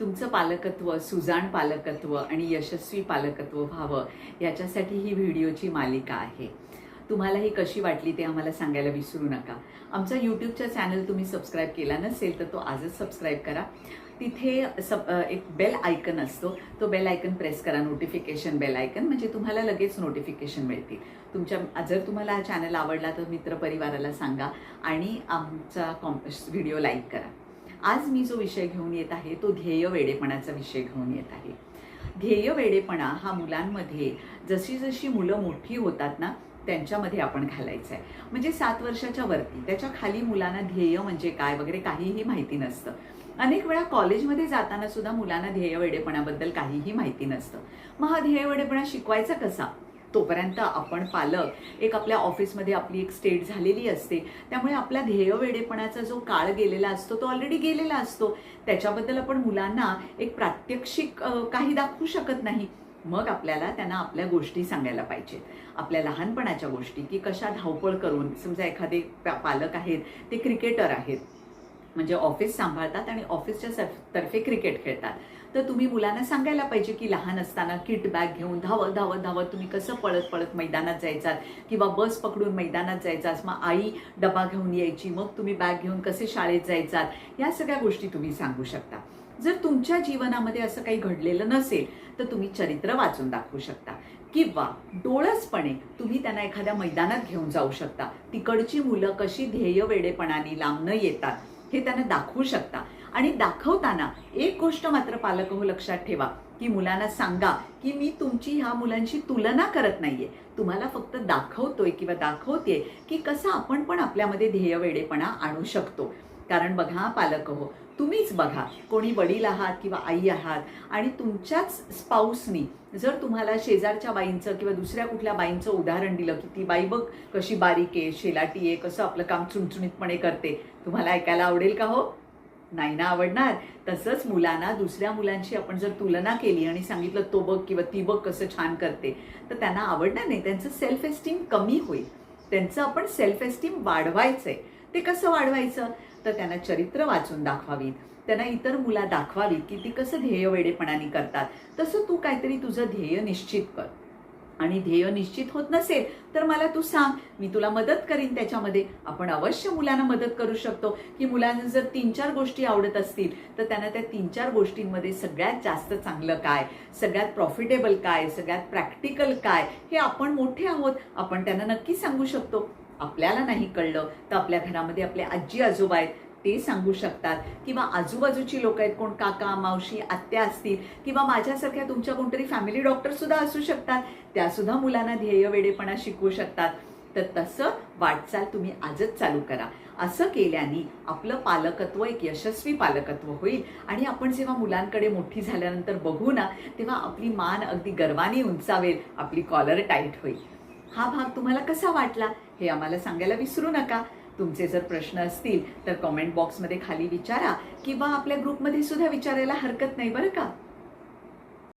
तुमचं पालकत्व सुजाण पालकत्व आणि यशस्वी पालकत्व व्हावं याच्यासाठी ही व्हिडिओची मालिका आहे. तुम्हाला ही कशी वाटली ते आम्हाला सांगायला विसरू नका. आमचा यूट्यूबचा चॅनल तुम्ही सबस्क्राईब केला नसेल तर तो आजच सबस्क्राईब करा. तिथे सब एक बेल आयकन असतो. तो बेल आयकन प्रेस करा नोटिफिकेशन बेल आयकन म्हणजे तुम्हाला लगेच नोटिफिकेशन मिळतील. तुमच्या जर तुम्हाला हा चॅनल आवडला तर मित्रपरिवाराला सांगा आणि आमचा कॉम व्हिडिओ लाईक करा. आज मी जो विषय घेऊन येत आहे तो ध्येय वेडेपणाचा विषय घेऊन येत आहे. ध्येय वेडेपणा हा मुलांमध्ये जशी जशी मुलं मोठी होतात ना त्यांच्यामध्ये आपण घालायचं आहे म्हणजे सात वर्षाच्या वरती त्याच्याखाली मुलांना ध्येय म्हणजे काय वगैरे काहीही माहिती नसतं. अनेक वेळा कॉलेजमध्ये जाताना सुद्धा मुलांना ध्येय वेडेपणाबद्दल काहीही माहिती नसतं. मग हा ध्येय वेडेपणा शिकवायचा कसा? तोपर्यंत आपण पालक एक आपल्या ऑफिसमध्ये आपली एक स्टेट झालेली असते. त्यामुळे आपला ध्येय वेडेपणाचा जो काळ गेलेला असतो तो ऑलरेडी गेलेला असतो. त्याच्याबद्दल आपण मुलांना एक प्रात्यक्षिक काही दाखवू शकत नाही. मग आपल्याला त्यांना आपल्या गोष्टी सांगायला पाहिजेत. आपल्या लहानपणाच्या गोष्टी की कशा धावपळ करून समजा एखादे पालक आहेत ते क्रिकेटर आहेत. म्हणजे ऑफिस सांभाळतात आणि ऑफिसच्या तर्फे क्रिकेट खेळतात. तर तुम्ही मुलांना सांगायला पाहिजे की लहान असताना किट बॅग घेऊन धावत धावत धावत तुम्ही कसं पळत पळत मैदानात जायचात? किंवा बस पकडून मैदानात जायचात मग आई डबा घेऊन यायची मग तुम्ही बॅग घेऊन कसे शाळेत जायचात? या सगळ्या गोष्टी तुम्ही सांगू शकता. जर तुमच्या जीवनामध्ये असं काही घडलेलं नसेल तर तुम्ही चरित्र वाचून दाखवू शकता. किंवा डोळसपणे तुम्ही त्यांना एखाद्या मैदानात घेऊन जाऊ शकता. तिकडची मुलं कशी ध्येय वेडेपणाने लांबनं येतात हे त्यांना दाखवू शकता. आणि दाखवताना एक गोष्ट मात्र पालक हो लक्षात ठेवा की मुलांना सांगा की मी तुमची ह्या मुलांची तुलना करत नाहीये. तुम्हाला फक्त दाखवतोय किंवा दाखवते की कसं आपण पण आपल्यामध्ये ध्येय वेडेपणा आणू शकतो. कारण बघा पालक हो तुम्हीच बघा कोणी वडील आहात किंवा आई आहात आणि तुमच्याच स्पाऊसनी जर तुम्हाला शेजारच्या बाईंचं किंवा दुसऱ्या कुठल्या बाईंचं उदाहरण दिलं की ती बाई बघ कशी बारीक आहे शेलाटी आहे कसं आपलं काम चुणचुणीतपणे करते तुम्हाला ऐकायला आवडेल का हो? नाही ना आवडणार. तसंच मुलांना दुसऱ्या मुलांशी आपण जर तुलना केली आणि सांगितलं तो बघ किंवा ती बघ कसं छान करते तर त्यांना आवडणार नाही. त्यांचं सेल्फ एस्टीम कमी होईल. त्यांचं आपण सेल्फ एस्टीम वाढवायचंय. ते कसं वाढवायचं? तर त्यांना चरित्र वाचून दाखवावीत. त्यांना इतर मुला दाखवावीत की ती कसं ध्येय वेडेपणाने करतात. तसं तू काहीतरी तुझं ध्येय निश्चित कर. आणि ध्येय निश्चित होत नसेल तर मला तू सांग मी तुला मदत करीन त्याच्यामध्ये. आपण अवश्य मुलांना मदत करू शकतो. की मुलांना जर तीन चार गोष्टी आवडत असतील तर त्यांना त्या तीन चार गोष्टींमध्ये सगळ्यात जास्त चांगलं काय? सगळ्यात प्रॉफिटेबल काय? सगळ्यात प्रॅक्टिकल काय? हे आपण मोठे आहोत. आपण त्यांना नक्की सांगू शकतो. आपल्याला नाही कळलं तर आपल्या घरामध्ये आपले आजी आजोबा आहेत ते सांगू शकतात. किंवा आजूबाजूची लोक आहेत कोण काका मावशी आत्या असतील किंवा माझ्यासारख्या तुमच्या कोणतरी फॅमिली डॉक्टर सुद्धा असू शकतात. त्या सुद्धा मुलांना ध्येय वेडेपणा शिकवू शकतात. तर तसं वाटचाल तुम्ही आजच चालू करा. असं केल्याने आपलं पालकत्व एक यशस्वी पालकत्व होईल. आणि आपण जेव्हा मुलांकडे मोठी झाल्यानंतर बघू ना तेव्हा आपली मान अगदी गर्वाने उंचावेल आपली कॉलर टाईट होईल. हा भाग तुम्हाला कसा वाटला? हे आम्हाला सांगायला विसरू नका. तुमचे जर प्रश्न असतील तर कमेंट बॉक्समध्ये खाली विचारा किंवा आपल्या ग्रुपमध्ये सुद्धा विचारायला हरकत नाही बरं का?